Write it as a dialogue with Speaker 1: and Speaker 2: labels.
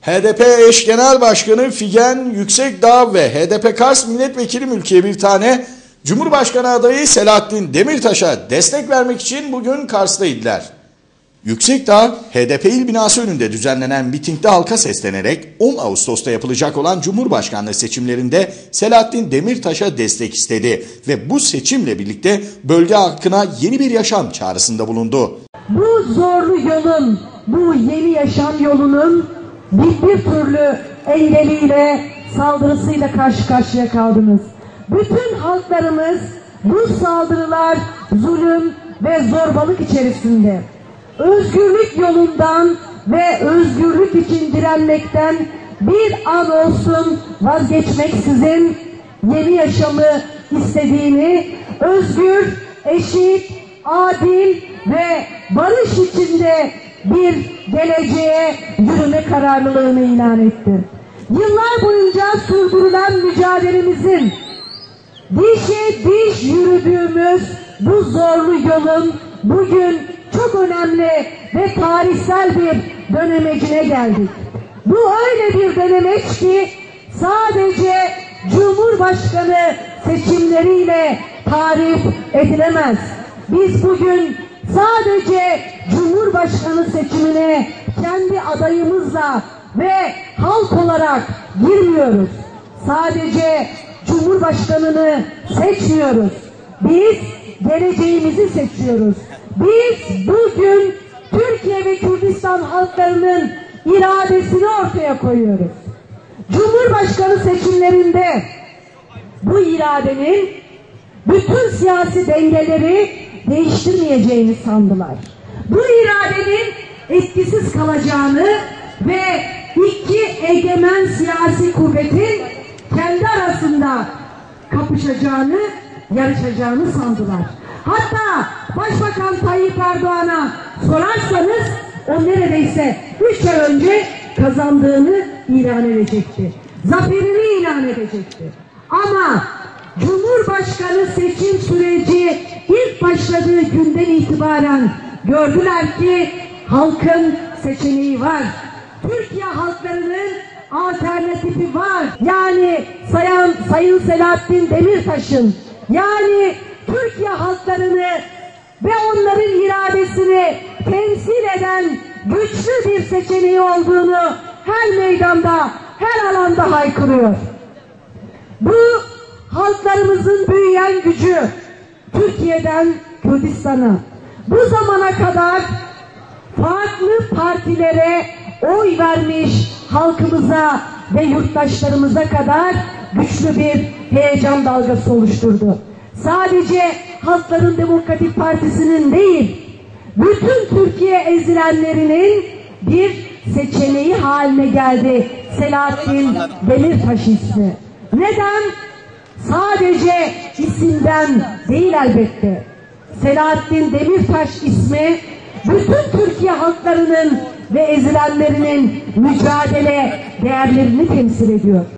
Speaker 1: HDP eş genel başkanı Figen Yüksekdağ ve HDP Kars milletvekili Mülkiye bir tane Cumhurbaşkanı adayı Selahattin Demirtaş'a destek vermek için bugün Kars'taydılar. Yüksekdağ, HDP il binası önünde düzenlenen mitingde halka seslenerek 10 Ağustos'ta yapılacak olan Cumhurbaşkanlığı seçimlerinde Selahattin Demirtaş'a destek istedi ve bu seçimle birlikte bölge halkına yeni bir yaşam çağrısında bulundu.
Speaker 2: Bu zorlu yolun, bu yeni yaşam yolunun bir, türlü engeliyle, saldırısıyla karşı karşıya kaldınız. Bütün halklarımız bu saldırılar, zulüm ve zorbalık içerisinde özgürlük yolundan ve özgürlük için direnmekten bir an olsun vazgeçmeksizin yeni yaşamı istediğini, özgür, eşit, adil ve barış içinde bir geleceğe yürüme kararlılığını ilan etti. Yıllar boyunca sürdürülen mücadelemizin dişe diş yürüdüğümüz bu zorlu yolun bugün çok önemli ve tarihsel bir dönemecine geldik. Bu öyle bir dönemeç ki sadece Cumhurbaşkanı seçimleriyle tarif edilemez. Biz bugün sadece adayımızla ve halk olarak girmiyoruz. Sadece Cumhurbaşkanını seçmiyoruz. Biz geleceğimizi seçiyoruz. Biz bugün Türkiye ve Kürdistan halklarının iradesini ortaya koyuyoruz. Cumhurbaşkanı seçimlerinde bu iradenin bütün siyasi dengeleri değiştirmeyeceğini sandılar. Bu iradenin etkisiz kalacağını ve iki egemen siyasi kuvvetin kendi arasında kapışacağını, yarışacağını sandılar. Hatta Başbakan Tayyip Erdoğan'a sorarsanız o neredeyse üç ay önce kazandığını ilan edecekti. Zaferini ilan edecekti. Ama Cumhurbaşkanı seçim süreci ilk başladığı günden itibaren gördüler ki halkın seçeneği var. Türkiye halklarının alternatifi var. Yani Sayın, Sayın Selahattin Demirtaş'ın yani Türkiye halklarını ve onların iradesini temsil eden güçlü bir seçeneği olduğunu her meydanda, her alanda haykırıyor. Bu halklarımızın büyüyen gücü Türkiye'den Kürdistan'a bu zamana kadar farklı partilere oy vermiş halkımıza ve yurttaşlarımıza kadar güçlü bir heyecan dalgası oluşturdu. Sadece Halkların Demokratik Partisi'nin değil, bütün Türkiye ezilenlerinin bir seçeneği haline geldi Selahattin Demirtaş ismi. Neden? Sadece isimden değil elbette. Selahattin Demirtaş ismi bütün Türkiye halklarının ve ezilenlerinin mücadele değerlerini temsil ediyor.